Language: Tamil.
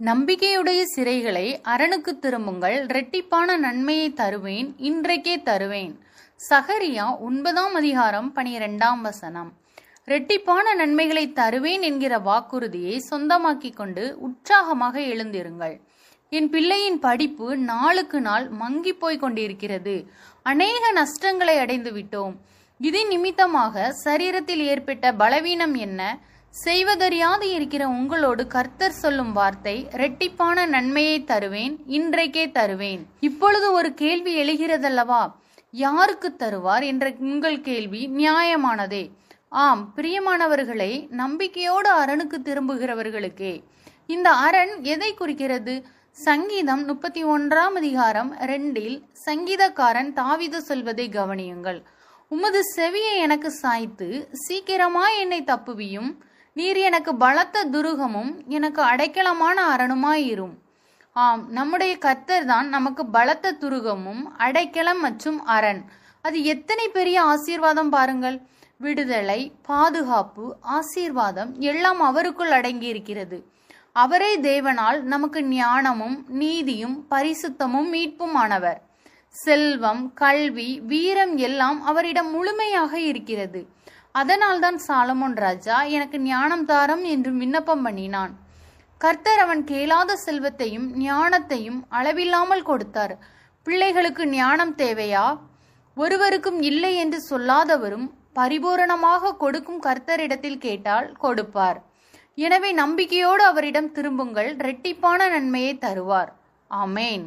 நம்பிக்கையுடைய சிறைகளை அரணுக்கு திரும்புங்கள் இரட்டிப்பான நன்மையை தருவேன் இன்றைக்கே தருவேன். சகரியா ஒன்பதாம் அதிகாரம் பனிரெண்டாம் வசனம். இரட்டிப்பான நன்மைகளை தருவேன் என்கிற வாக்குறுதியை சொந்தமாக்கிக் கொண்டு உற்சாகமாக எழுந்திருங்கள். என் பிள்ளையின் படிப்பு நாளுக்கு நாள் மங்கி போய் கொண்டிருக்கிறது. அநேக நஷ்டங்களை அடைந்து விட்டோம் இது நிமித்தமாக சரீரத்தில் ஏற்பட்ட பலவீனம் என்ன? செய்வதறியாது இருக்கிற உங்களோடு கர்த்தர் சொல்லும் வார்த்தை இரட்டிப்பான நன்மையை தருவேன் இன்றைக்கே தருவேன். இப்பொழுது ஒரு கேள்வி எழுகிறதல்லவா? யாருக்கு தருவார் என்ற உங்கள் கேள்வி நியாயமானதே. ஆம் பிரியமானவர்களை நம்பிக்கையோடு அரணுக்கு திரும்புகிறவர்களுக்கே. இந்த அரண் எதை குறிக்கிறது? சங்கீதம் முப்பத்தி ஒன்றாம் அதிகாரம் ரெண்டில் சங்கீதக்காரன் தாவிது சொல்வதை கவனியுங்கள். உமது செவியை எனக்கு சாய்த்து சீக்கிரமாய் என்னை தப்புவியும். நீர் எனக்கு பலத்த துருகமும் எனக்கு அடைக்கலமான அரணுமாயிரும். ஆம் நம்முடைய கர்த்தர் தான் நமக்கு பலத்த துருகமும் அடைக்கலம் மற்றும் அரண். அது எத்தனை பெரிய ஆசீர்வாதம் பாருங்கள். விடுதலை பாதுகாப்பு ஆசீர்வாதம் எல்லாம் அவருக்குள் அடங்கி இருக்கிறது அவரே தேவனால் நமக்கு ஞானமும் நீதியும் பரிசுத்தமும் மீட்புமானவர். செல்வம் கல்வி வீரம் எல்லாம் அவரிடம் முழுமையாக இருக்கிறது. அதனால்தான் சாலமோன் ராஜா எனக்கு ஞானம் தாரம் என்று விண்ணப்பம் பண்ணினான். கர்த்தர் அவன் கேளாத செல்வத்தையும் ஞானத்தையும் அளவில்லாமல் கொடுத்தார். பிள்ளைகளுக்கு ஞானம் தேவையா? ஒருவருக்கும் இல்லை என்று சொல்லாதவரும் பரிபூரணமாக கொடுக்கும் கர்த்தரிடத்தில் கேட்டால் கொடுப்பார். எனவே நம்பிக்கையோடு அவரிடம் திரும்புங்கள் இரட்டிப்பான நன்மையை தருவார். ஆமேன்.